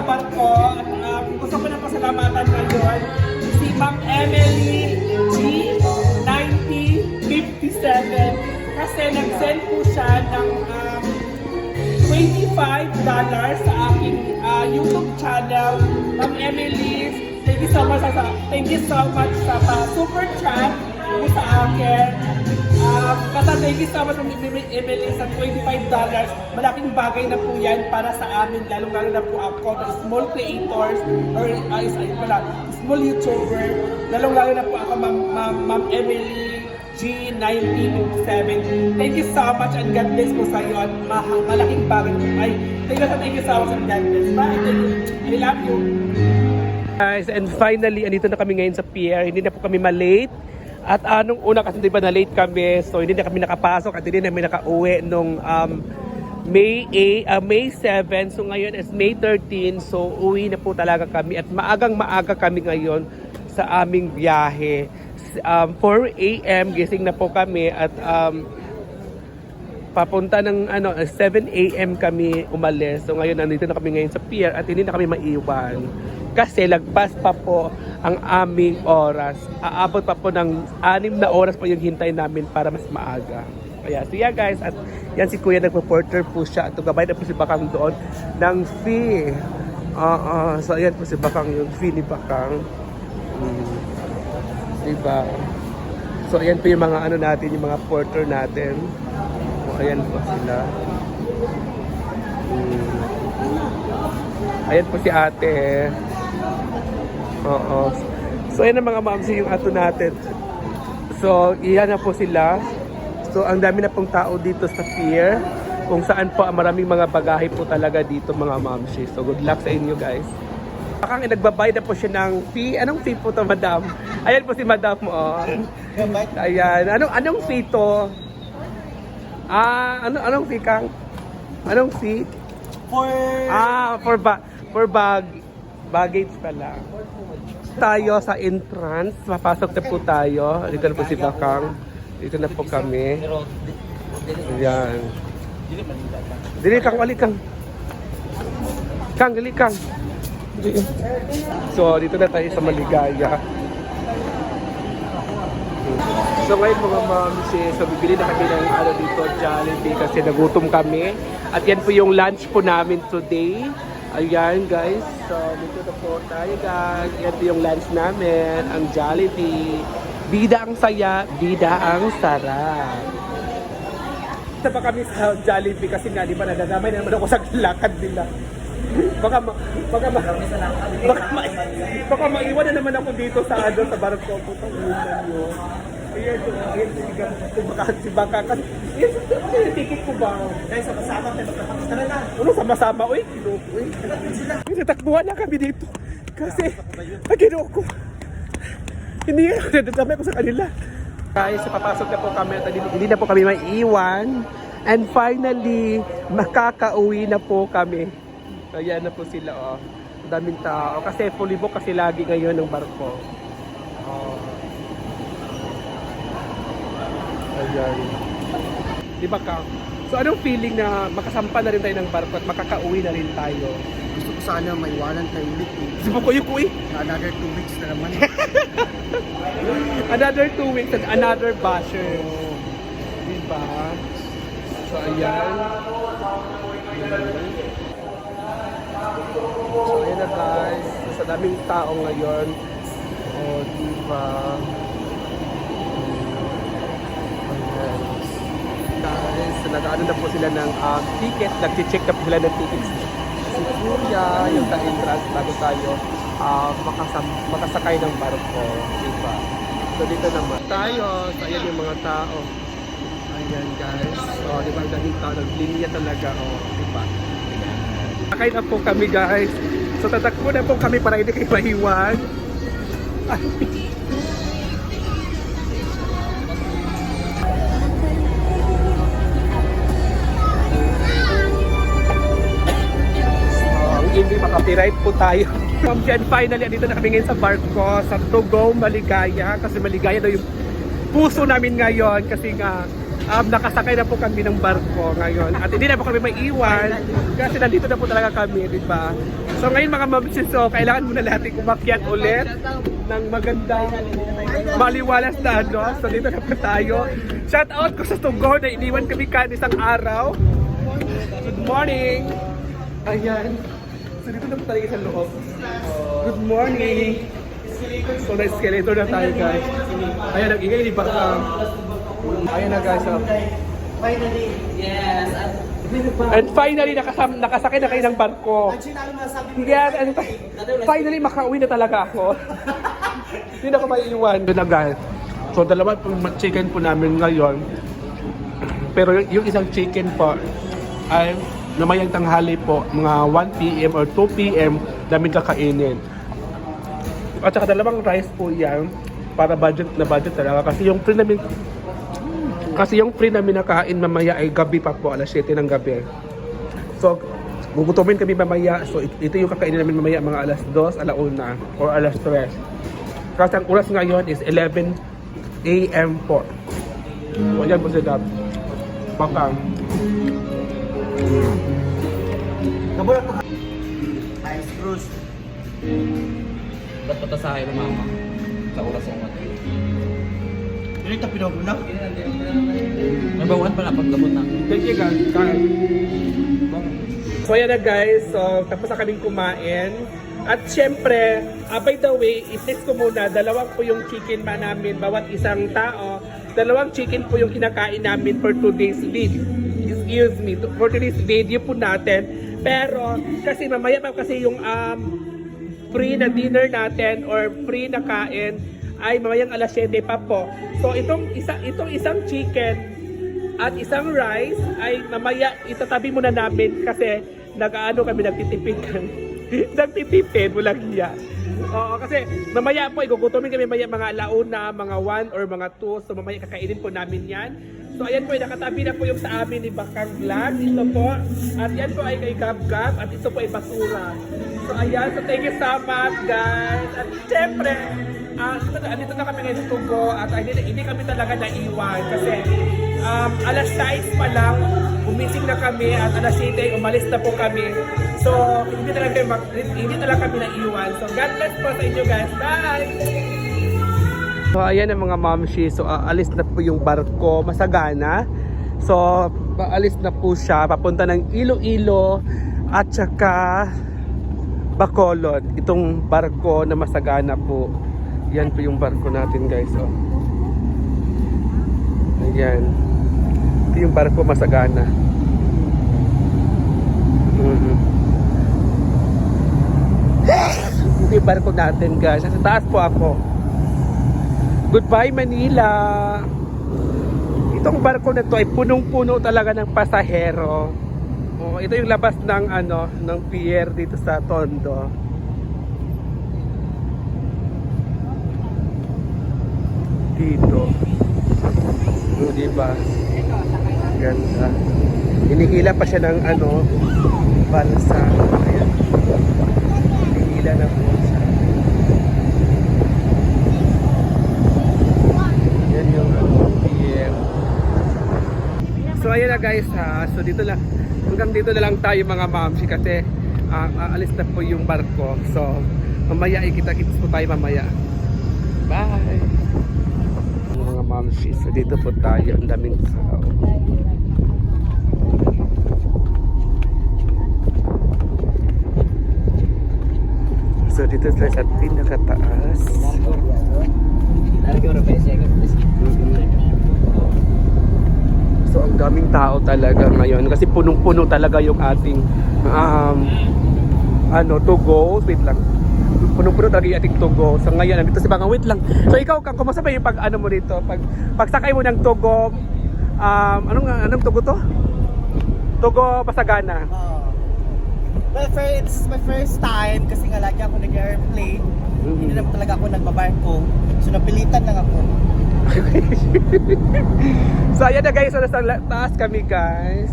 sa barko at um, gusto ko na pasalamatan ngayon si Ma'am Emily G. 9057 kasi nag-send po siya ng um, $25 sa aking uh, YouTube channel. Ma'am Emily, thank you so much sa thank you so much sa pa super chat mo sa akin. Um, basta thank you so much Ma'am Emily sa $25. Malaking bagay na po yan para sa amin, lalo-lalo na po ako na small creators or uh, is, ay, wala, small YouTuber. Lalong-lalo na po ako Ma'am Ma'am Ma'am Emily G1957. Thank you so much and God bless po sa iyo at ma- malaking bagay. Ay, thank thank you so much and God bless. Bye. Thank you. I love you. Guys, and finally, andito na kami ngayon sa pier. Hindi na po kami malate. At anong una kasi di ba na late kami, so hindi na kami nakapasok at hindi na kami nakauwi nung um, May 8, uh, May 7. So ngayon is May 13. So uwi na po talaga kami at maagang maaga kami ngayon sa aming biyahe. Um, 4 a.m. gising na po kami at um, papunta ng ano 7 a.m. kami umalis. So ngayon nandito na kami ngayon sa pier at hindi na kami maiwan. Kasi lagpas pa po ang aming oras. Aabot pa po ng anim na oras po yung hintay namin para mas maaga. Kaya so yeah guys, at yan si Kuya nagpo-porter po siya at gabay na po si Bakang doon ng fee. Oo, so ayan po si Bakang yung fee ni Bakang. Mm. Diba? So ayan po yung mga ano natin, yung mga porter natin. Ayan po sila. Hmm. Ayan po si ate. Oo. So ayan ang mga mamsi yung ato natin. So iyan na po sila. So ang dami na pong tao dito sa pier. Kung saan po maraming mga bagahe po talaga dito mga mamsi. So good luck sa inyo guys. Bakang nagbabayad na po siya ng fee. Anong fee po to, madam? Ayan po si madam, oh. Ayan. Anong, anong fee to? Ah, ano, anong fee, Kang? Anong fee? For Ah, for ba for bag baggage pala. Tayo sa entrance, papasok na po tayo. Dito na po si Bakang. Dito na po kami. Ayan. Dili kang, wali kang. Kang, dili kang. So, dito na tayo sa Maligaya. So ngayon mga mamsi, so bibili na kami ng ano dito, Jollibee kasi nagutom kami. At yan po yung lunch po namin today. Ayan guys, so dito na po tayo guys. Yan po yung lunch namin, ang Jollibee. Bida ang saya, bida ang sarap. Isa pa kami sa Jollibee kasi nga di ba nadadamay na naman ako sa lakad nila. Baka ma, baka ma, baka ma, baka maiwan na naman ako dito sa ano sa barko ko tong ulan yun. So, ayan, si Baka, si Baka, si Baka, kasi, ano yung ticket ko ba? Guys, sama-sama tayo magkapagis. Tara na. Ano, sama-sama, uy, kinuko, uy. Kasi takbuhan na kami dito. Kasi, ang kinuko. Hindi, nadadamay ko sa kanila. Guys, papasok na po kami at hindi, na po kami maiiwan. And finally, makakauwi na po kami. Ayan na po sila, oh. Daming tao. Kasi fully book kasi lagi ngayon ng barko. Oh. Ayan. Di ba ka? So anong feeling na makasampa na rin tayo ng barko at makakauwi na rin tayo? Gusto ko sana maiwanan tayo ulit. eh. Si Bukoy Kuy, Another two weeks na naman. another two weeks and another basher. Di ba? So ayan. So ayan na guys. Sa daming tao ngayon. Oh, di ba? Ayan. Guys, nag-ano na po sila ng um, ticket. Nag-check na po sila ng tickets. Si Kuya, yung sa entrance bago tayo ah, makasam- makasakay ng barko. Di ba? So dito naman tayo. So ayan yung mga tao. Ayan guys. So di ba ang daming tao. Naglinya talaga. Oh, di ba? Sakay na po kami guys. So tatakbo na po kami para hindi kayo mahiwan. Hindi makapiright po tayo. From dyan, finally, andito na kami ngayon sa barko sa Tugo, Maligaya. Kasi Maligaya daw yung puso namin ngayon kasi nga um, nakasakay na po kami ng barko ngayon. At hindi na po kami maiiwan kasi nandito na po talaga kami, di ba? So ngayon mga mamsis, so kailangan muna natin umakyat ulit ng magandang maliwalas na ano. So dito na po tayo. Shout out ko sa Tugo na iniwan kami kan isang araw. Good morning! Ayan. So dito na po tayo sa loob. Good morning! So na escalator na tayo guys. Ayan, nag-ingay ni Baka. Ayan na guys. Oh. And finally, nakasam, nakasakay na kayo ng barko. Yes, and finally, makauwi na talaga ako. Hindi na ako maiiwan. Doon na guys. So, dalawa pong chicken po namin ngayon. Pero yung, yung isang chicken po ay namayang tanghali po, mga 1 p.m. or 2 p.m. namin kakainin. At saka dalawang rice po yan para budget na budget talaga. Kasi yung free namin kasi yung free namin nakain mamaya ay gabi pa po, alas 7 ng gabi. So, gugutomin kami mamaya. So, it- ito yung kakainin namin mamaya mga alas 2, alauna, or alas 3. Kasi ang oras ngayon is 11 a.m. po. So, ayan po sila. Baka. Nabulat ko. Ice Bruce. Ba't patasahe ng mama? Sa oras ng mati. Yun yung tapinogo na. May bawaan pala pagdabot na. Thank you guys. So ayan na guys, so tapos na kaming kumain. At syempre, ah, by the way, i-test ko muna, dalawang po yung chicken ba namin, bawat isang tao. Dalawang chicken po yung kinakain namin for today's video. Excuse me, for today's video po natin. Pero, kasi mamaya pa kasi yung um, free na dinner natin or free na kain ay mamayang alas 7 pa po. So itong isa itong isang chicken at isang rice ay mamaya itatabi muna namin kasi nag-ano kami nagtitipid kami. nagtitipid, walang hiya. Oo, kasi mamaya po, igugutomin kami mamaya mga alauna, mga 1 or mga 2. So mamaya kakainin po namin yan. So ayan po, nakatabi na po yung sa amin ni Bakang Vlog. Ito po. At yan po ay kay Gab Gab. At ito po ay basura. So ayan, so thank you so much guys. At syempre, Ah, dito, na- dito na kami ngayon sa Tugo at ah, hindi, hindi kami talaga naiwan kasi um, alas 6 pa lang umising na kami at alas 7 umalis na po kami. So, hindi talaga, hindi talaga kami naiwan. So, God bless po sa inyo guys. Bye! So, ayan ang mga mamshi. So, aalis na po yung barko. Masagana. So, paalis na po siya. Papunta ng Iloilo at saka Bacolod. Itong barko na masagana po. Yan po yung barko natin guys. Oh. Ayan. Ito yung barko masagana. Mhm. Ito yung barko natin guys. Sa taas po ako. Goodbye Manila! Itong barko na to ay punong-puno talaga ng pasahero. Oh, ito yung labas ng ano ng pier dito sa Tondo. Dito. Oh, di ba? Ganda. Hinihila pa siya ng ano balsa. Ayan. Hinihila na po siya. Yan yung ano, pier. So ayan na guys ha. So dito lang hanggang dito na lang tayo mga mamsi kasi ah, aalis na po yung barko. So mamaya ikita-kits po tayo mamaya. Bye. Mga mamsi. So dito po tayo. Ang daming tao. So dito tayo sa pinakataas. Rin pa yung second place. So ang daming tao talaga ngayon kasi punong-puno talaga yung ating um, ano to go. Wait lang. Punong-puno talaga yung ating to go. So ngayon nandito si Banga. Wait lang. So ikaw kang kumusta ba yung pag ano mo dito? Pag pagsakay mo ng Togo um, anong anong Togo to? Togo Pasagana. Ah. well, first, this is my first time kasi nga lagi ako nag-airplane. Hindi naman talaga ako nagbabarko. So napilitan lang ako. so ayan na guys, nasa taas kami guys.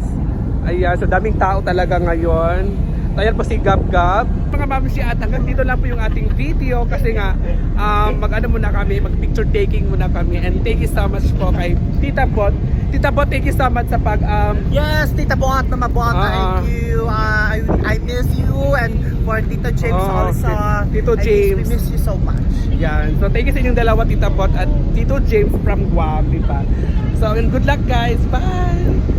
Ayan, so daming tao talaga ngayon. Ayan po si Gab Gab. Mga mamsi at hanggang dito lang po yung ating video kasi nga um, mag ano muna kami, mag picture taking muna kami. And thank you so much po kay Tita Bot. Tita Bot, thank you so much sa pag um, Yes, Tita Buhat na mabuhat. Ah. Thank you. Uh, I, I miss you and for Tito James Oh, also. Tito I miss- James. We miss you so much. Yan. So, thank you sa inyong dalawa, Tita Bot at Tito James from Guam, di ba? So, and good luck guys. Bye!